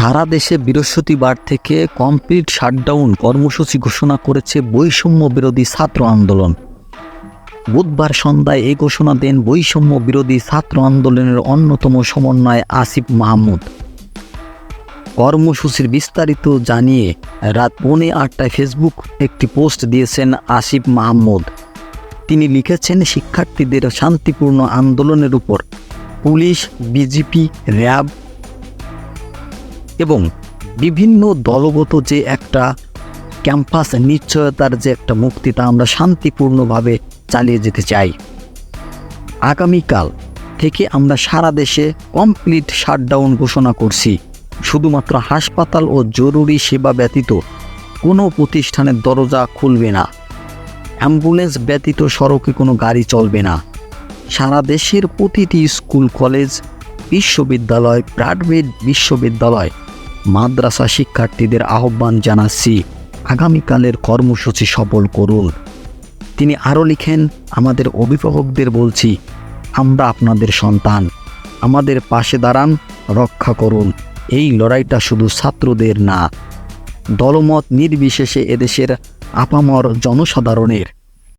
সারা দেশে বৃহস্পতিবার থেকে কমপ্লিট শাটডাউন কর্মসূচি ঘোষণা করেছে বৈষম্য বিরোধী ছাত্র আন্দোলন। বুধবার সন্ধ্যায় এই ঘোষণা দেন বৈষম্য বিরোধী ছাত্র আন্দোলনের অন্যতম সমন্বয় আসিফ মাহমুদ। কর্মসূচির বিস্তারিত জানিয়ে রাত পৌনে আটটায় ফেসবুক একটি পোস্ট দিয়েছেন আসিফ মাহমুদ। তিনি লিখেছেন, শিক্ষার্থীদের শান্তিপূর্ণ আন্দোলনের উপর পুলিশ, বিজেপি, র্যাব এবং বিভিন্ন দলগত যে একটা ক্যাম্পাস নিশ্চয়তার যে একটা মুক্তি তা আমরা শান্তিপূর্ণভাবে চালিয়ে যেতে চাই। আগামীকাল থেকে আমরা সারা দেশে কমপ্লিট শাটডাউন ঘোষণা করছি। শুধুমাত্র হাসপাতাল ও জরুরি সেবা ব্যতীত কোনো প্রতিষ্ঠানের দরজা খুলবে না। অ্যাম্বুলেন্স ব্যতীত সড়কে কোনো গাড়ি চলবে না। সারা দেশের প্রতিটি স্কুল, কলেজ, বিশ্ববিদ্যালয়, প্রাইভেট বিশ্ববিদ্যালয় মাদ্রাসা শিক্ষার্থীদের আহ্বান জানাচ্ছি। আগামীকালের কর্মসূচি সফল করুন। তিনি আরও লিখেন, আমাদের অভিভাবকদের বলছি, আমরা আপনাদের সন্তান। আমাদের পাশে দাঁড়ান, রক্ষা করুন। এই লড়াইটা শুধু ছাত্রদের না। দলমত নির্বিশেষে এদেশের আপামর জনসাধারণের